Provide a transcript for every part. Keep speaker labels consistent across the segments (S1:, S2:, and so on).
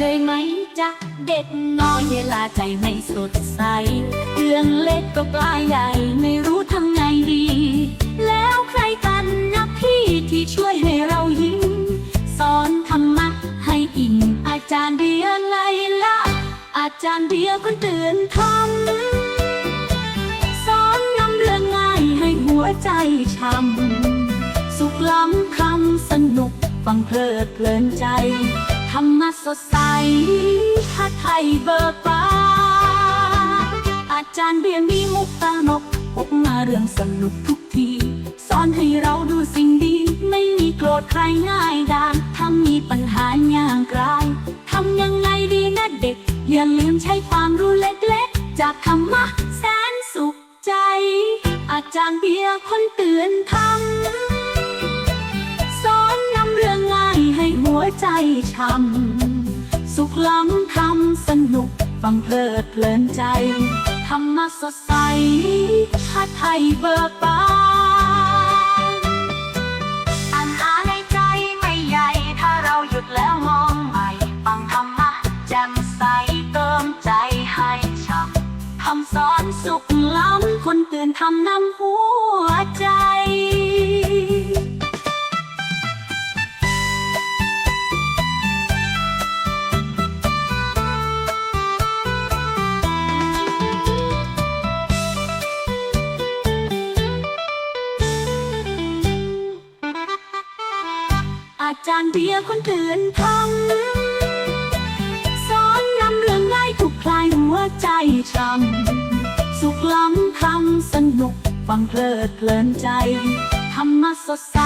S1: คยไหมจ๊ะ เด็กน้อยเวลาใจไม่สดใสเรื่องเล็กก็ปลายใหญ่ไม่รู้ทำไงดี แล้วใครกันนะพี่ที่ช่วยให้เรายิ้มสอนธรรมะให้อิ่มอาจารย์เบียร์ไงล่ะอาจารย์เบียร์คนเตือนทำสอนนำเรื่องง่ายให้หัวใจช้ำสุขล้ำคำสนุกฟังเพลิดเพลินใจธรรมะ สดใสถ้าไทยเบิกบานอาจารย์เบียร์มีมุกตลกพกมาเรื่องสนุกทุกที สอนให้เราดูสิ่งดี ไม่มีโกรธใครง่ายดายถ้ามีปัญหาอย่างกลายทำยังไงดีนะเด็ก อย่าลืมใช้ความรู้เล็กๆ จากธรรมะแสนสุขใจ อาจารย์เบียร์คนเตือนทำสอนนำเรื่องง่ายให้หัวใจช้ำ สุขล้ำคำสนุกฟังเพลิดเพลินใจธรรมะสดใสถ้าไทยเบิกบานปัญหาในใจไม่ใหญ่ถ้าเราหยุดแล้วมองใหม่ฟังธรรมะแจ่มใสเติมใจให้ช่ำคำสอนสุขล้ำคนเตือนทำนำหัวใจ อาจารย์เบียร์คนเตือนทำสอนนำเรื่องง่ายถูกคลายหัวใจช้ำสุขล้ำคำสนุกฟังเพลิดเพลินใจธรรมะสดใส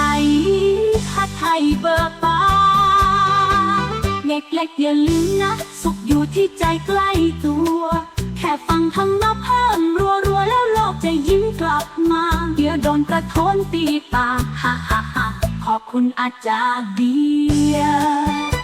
S1: ถ้าไทยเบิกบานเด็กเล็กๆอย่าลืมนะ สุขอยู่ที่ใจใกล้ตัว แค่ฟังธรรมะเพิ่มรัวๆแล้วโลกจะยิ้มกลับมา เดี๋ยวโดนกระโทนตีตาฮ่าฮ่าฮ่า คุณอาจารย์เบียร์